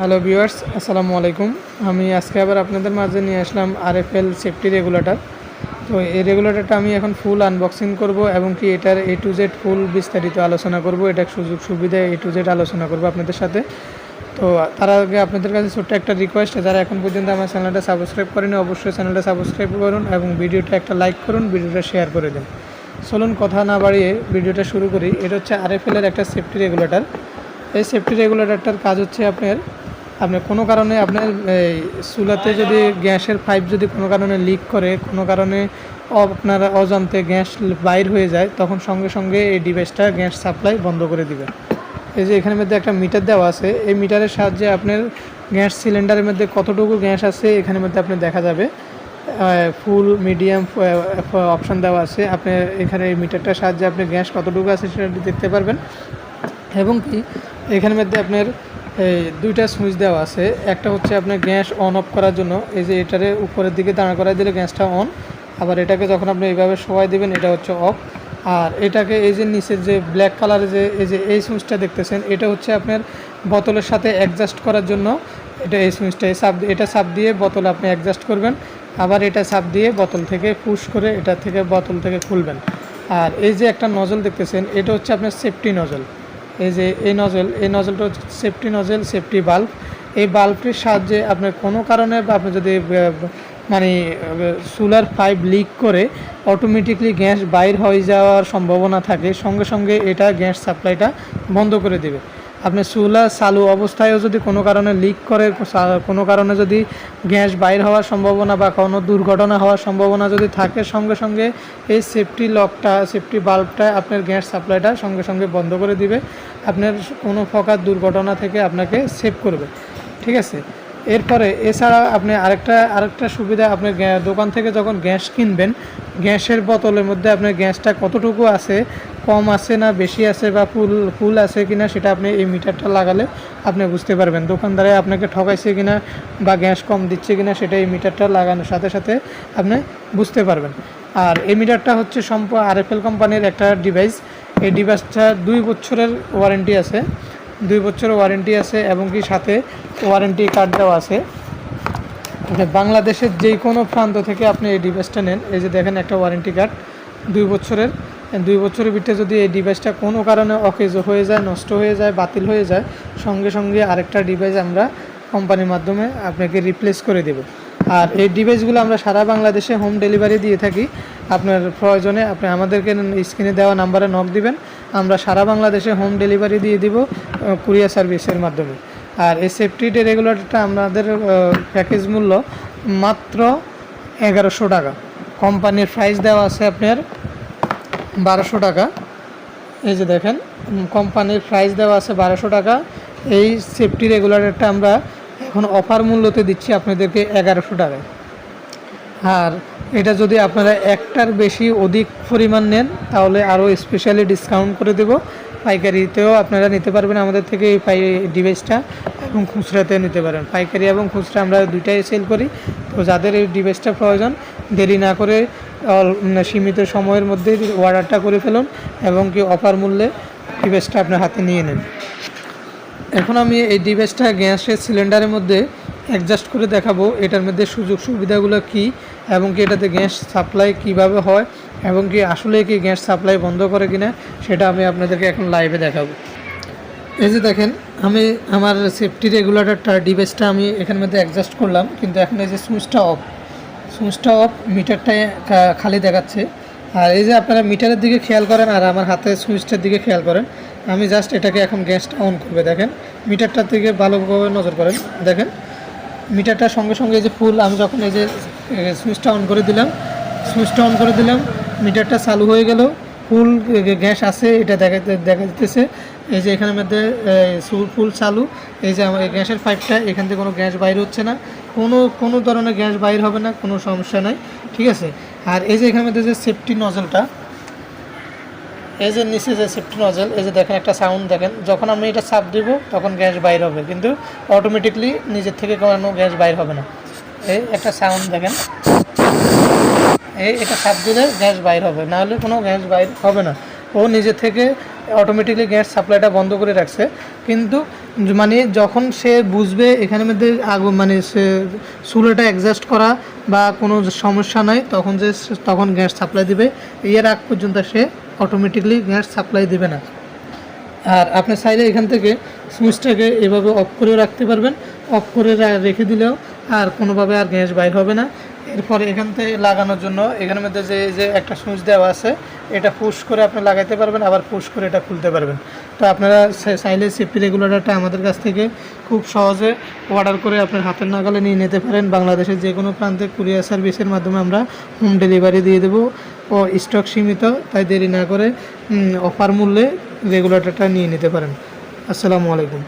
Hello viewers, আসসালামু আলাইকুম। আমি আজকে আবার আপনাদের মাঝে নিয়ে আসলাম আরএফএল সেফটি রেগুলেটর। তো এই রেগুলেটরটা আমি এখন ফুল আনবক্সিং করব এবং কি এটার এ টু জেড ফুল বিস্তারিত আলোচনা করব। এটার সুযোগ সুবিধা এ টু জেড আলোচনা করব আপনাদের সাথে। তো তার আগে আপনাদের কাছে ছোট্ট একটা রিকোয়েস্ট যারা এখন পর্যন্ত আমার চ্যানেলটা সাবস্ক্রাইব করেনি, অবশ্যই চ্যানেলটা সাবস্ক্রাইব করুন এবং ভিডিওটা একটা লাইক করুন, ভিডিওটা শেয়ার করে দিন। চলুন কথা না বাড়িয়ে ভিডিওটা শুরু করি। এটা হচ্ছে আরএফএল এর একটা সেফটি রেগুলেটর। এই সেফটি রেগুলেটরটার কাজ হচ্ছে আপনার আপনার কোনো কারণে আপনার চুলাতে যদি গ্যাসের পাইপ যদি কোনো কারণে লিক করে, কোনো কারণে আপনার অজান্তে গ্যাস বাইর হয়ে যায়, তখন সঙ্গে সঙ্গে এই ডিভাইসটা গ্যাস সাপ্লাই বন্ধ করে দিবে এই যে এখানের মধ্যে একটা মিটার দেওয়া আছে, এই মিটারের সাহায্যে আপনার গ্যাস সিলিন্ডারের মধ্যে কতটুকু গ্যাস আছে এখানের মধ্যে আপনি দেখা যাবে। ফুল মিডিয়াম অপশান দেওয়া আছে। আপনি এখানে এই মিটারটার সাহায্যে আপনি গ্যাস কতটুকু আছে সেটা দেখতে পারবেন। এবং কি, এখানের মধ্যে আপনার এই দুইটা সুইচ দেওয়া আছে। একটা হচ্ছে আপনার গ্যাস অন অফ করার জন্য। এই যে এটারে উপরের দিকে দাঁড়া করাই দিলে গ্যাসটা অন আবার এটাকে যখন আপনি এইভাবে সবাই দিবেন, এটা হচ্ছে অফ আর এটাকে এই যে নিচের যে ব্ল্যাক কালারের যে, এই যে এই সুইচটা দেখতেছেন, এটা হচ্ছে আপনার বোতলের সাথে অ্যাডজাস্ট করার জন্য। এটা এই সুইচটা সাপ এটা সাপ দিয়ে বোতল আপনি অ্যাডজাস্ট করবেন। আবার এটা সাপ দিয়ে বোতল থেকে পুশ করে এটা থেকে বোতল থেকে খুলবেন। আর এই যে একটা নজল দেখতেছেন, এটা হচ্ছে আপনার সেফটি নজল এই যে এই নজল এই নজলটা হচ্ছে সেফটি নজল সেফটি বাল্ব এই বাল্বটির সাহায্যে আপনার কোনো কারণে আপনি যদি মানে সোলার পাইপ লিক করে অটোমেটিকলি গ্যাস বাইর হয়ে যাওয়ার সম্ভাবনা থাকে, সঙ্গে সঙ্গে এটা গ্যাস সাপ্লাইটা বন্ধ করে দেবে। আপনি চুলা চালু অবস্থায়ও যদি কোনো কারণে লিক করে কোনো কারণে যদি গ্যাস বাইর হওয়ার সম্ভাবনা বা কোনো দুর্ঘটনা হওয়ার সম্ভাবনা যদি থাকে, সঙ্গে সঙ্গে এই সেফটি লকটা সেফটি বাল্বটা আপনার গ্যাস সাপ্লাইটা সঙ্গে সঙ্গে বন্ধ করে দিবে। আপনার কোনো প্রকার দুর্ঘটনা থেকে আপনাকে সেভ করবে। ঠিক আছে? এরপরে এছাড়া আপনি আরেকটা আরেকটা সুবিধা, আপনি দোকান থেকে যখন গ্যাস কিনবেন, গ্যাসের বোতলের মধ্যে আপনার গ্যাসটা কতটুকু আছে কম আছে না, বেশি আছে বা ফুল ফুল আছে কি না সেটা আপনি এই মিটারটা লাগালে আপনি বুঝতে পারবেন। দোকানদারে আপনাকে ঠকাইছে কি না বা গ্যাস কম দিচ্ছে কি না সেটা এই মিটারটা লাগানোর সাথে সাথে আপনি বুঝতে পারবেন। আর এই মিটারটা হচ্ছে সম্প আরএফএল কোম্পানির একটা ডিভাইস। এই ডিভাইসটা দুই বছরের ওয়ারেন্টি আছে। দুই বছরের ওয়ারেন্টি আছে এবং কি সাথে ওয়ারেন্টি কার্ড দেওয়া আছে। বাংলাদেশের যে কোনো প্রান্ত থেকে আপনি এই ডিভাইসটা নেন। এই যে দেখেন একটা ওয়ারেন্টি কার্ড। দুই বছরের দুই বছরের ভিতরে যদি এই ডিভাইসটা কোনো কারণে অকেজ হয়ে যায়, নষ্ট হয়ে যায়, বাতিল হয়ে যায়, সঙ্গে সঙ্গে আরেকটা ডিভাইস আমরা কোম্পানির মাধ্যমে আপনাকে রিপ্লেস করে দেব। আর এই ডিভাইসগুলো আমরা সারা বাংলাদেশে হোম ডেলিভারি দিয়ে থাকি। আপনার প্রয়োজনে আপনি আমাদেরকে স্ক্রিনে দেওয়া নাম্বারে নক দিবেন। আমরা সারা বাংলাদেশে হোম ডেলিভারি দিয়ে দিব কুরিয়ার সার্ভিসের মাধ্যমে। আর এই সেফটি রেগুলেটরটা আমাদের প্যাকেজ মূল্য মাত্র এগারোশো টাকা। কোম্পানির প্রাইস দেওয়া আছে আপনার বারোশো টাকা। এই যে দেখেন কোম্পানির প্রাইস দেওয়া আছে বারোশো টাকা। এই সেফটি রেগুলেটরটা আমরা এখন অফার মূল্যতে দিচ্ছি আপনাদেরকে এগারোশো টাকায়। আর এটা যদি আপনারা একটার বেশি অধিক পরিমাণ নেন, তাহলে আরও স্পেশালি ডিসকাউন্ট করে দেব। পাইকারিতেও আপনারা নিতে পারবেন আমাদের থেকে এই পাই ডিভাইসটা এবং খুচরাতে নিতে পারেন। পাইকারি এবং খুচরা আমরা দুইটাই সেল করি। তো যাদের এই ডিভাইসটা প্রয়োজন, দেরি না করে সীমিত সময়ের মধ্যে অর্ডারটা করে ফেলুন এবং কি অফার মূল্যে ডিভাইসটা আপনার হাতে নিয়ে নেন। এখন আমি এই ডিভাইসটা গ্যাসের সিলিন্ডারের মধ্যে অ্যাডজাস্ট করে দেখাবো, এটার মধ্যে সুযোগ সুবিধাগুলো কি এবং কি এটাতে গ্যাস সাপ্লাই কীভাবে হয় এবং কি আসলে কি গ্যাস সাপ্লাই বন্ধ করে কিনা সেটা আমি আপনাদেরকে এখন লাইভে দেখাবো। এই যে দেখেন, আমি আমার সেফটি রেগুলেটরটা ডিভাইসটা আমি এখানের মধ্যে অ্যাডজাস্ট করলাম, কিন্তু এখন এই যে সুইচটা অফ সুইচটা অফ মিটারটা খালি দেখাচ্ছে। আর এই যে আপনারা মিটারের দিকে খেয়াল করেন আর আমার হাতে সুইচটার দিকে খেয়াল করেন, আমি জাস্ট এটাকে এখন গ্যাসটা অন করবে। দেখেন, মিটারটার দিকে ভালোভাবে নজর করেন। দেখেন, মিটারটা সঙ্গে সঙ্গে এই যে ফুল আমি যখন এই যে সুইচটা অন করে দিলাম, সুইচটা অন করে দিলাম, মিটারটা চালু হয়ে গেল ফুল গ্যাস আছে, এটা দেখা দেখা দিতেছে। এই যে এখানের মধ্যে ফুল চালু। এই যে আমার গ্যাসের পাইপটা, এখান থেকে কোনো গ্যাস বাইর হচ্ছে না। কোনো কোনো ধরনের গ্যাস বাইর হবে না, কোনো সমস্যা নাই, ঠিক আছে? আর এই যে এখানের মধ্যে যে সেফটি নজলটা এই যে নিচে যে সেফটি নজল এই যে দেখেন একটা সাউন্ড দেখেন। যখন আমি এটা চাপ দিব, তখন গ্যাস বাইর হবে। কিন্তু অটোমেটিকলি নিজের থেকে কোনো গ্যাস বাইর হবে না। এই একটা সাউন্ড দেখেন। এই এটা চাপ দিলে গ্যাস বাইর হবে। না হলে কোনো গ্যাস বাইর হবে না। ও নিজে থেকে অটোমেটিকলি গ্যাস সাপ্লাইটা বন্ধ করে রাখছে। কিন্তু মানে যখন সে বুঝবে এখানের মধ্যে আগুন মানে সে চুলোটা অ্যাডজাস্ট করা বা কোনো সমস্যা নাই, তখন যে তখন গ্যাস সাপ্লাই দিবে, এর আগ পর্যন্ত সে অটোমেটিকলি গ্যাস সাপ্লাই দিবে না। আর আপনি চাইলে এখান থেকে সুইচটাকে এভাবে অফ করেও রাখতে পারবেন। অফ করে রেখে দিলেও আর কোনোভাবে আর গ্যাস বাইর হবে না। এরপরে এখান থেকে লাগানোর জন্য এখানের মধ্যে যে যে একটা সুইচ দেওয়া আছে এটা পুশ করে আপনি লাগাইতে পারবেন, আবার পুশ করে এটা খুলতে পারবেন। তো আপনারা চাইলে সেফটি রেগুলেটরটা আমাদের কাছ থেকে খুব সহজে অর্ডার করে আপনার হাতের নাগালে নিয়ে নিতে পারেন। বাংলাদেশের যে কোনো প্রান্তে কুরিয়ার সার্ভিসের মাধ্যমে আমরা হোম ডেলিভারি দিয়ে দেবো ও স্টক সীমিত, তাই দেরি না করে অফার মূল্যে রেগুলেটারটা নিয়ে নিতে পারেন। আসসালামু আলাইকুম।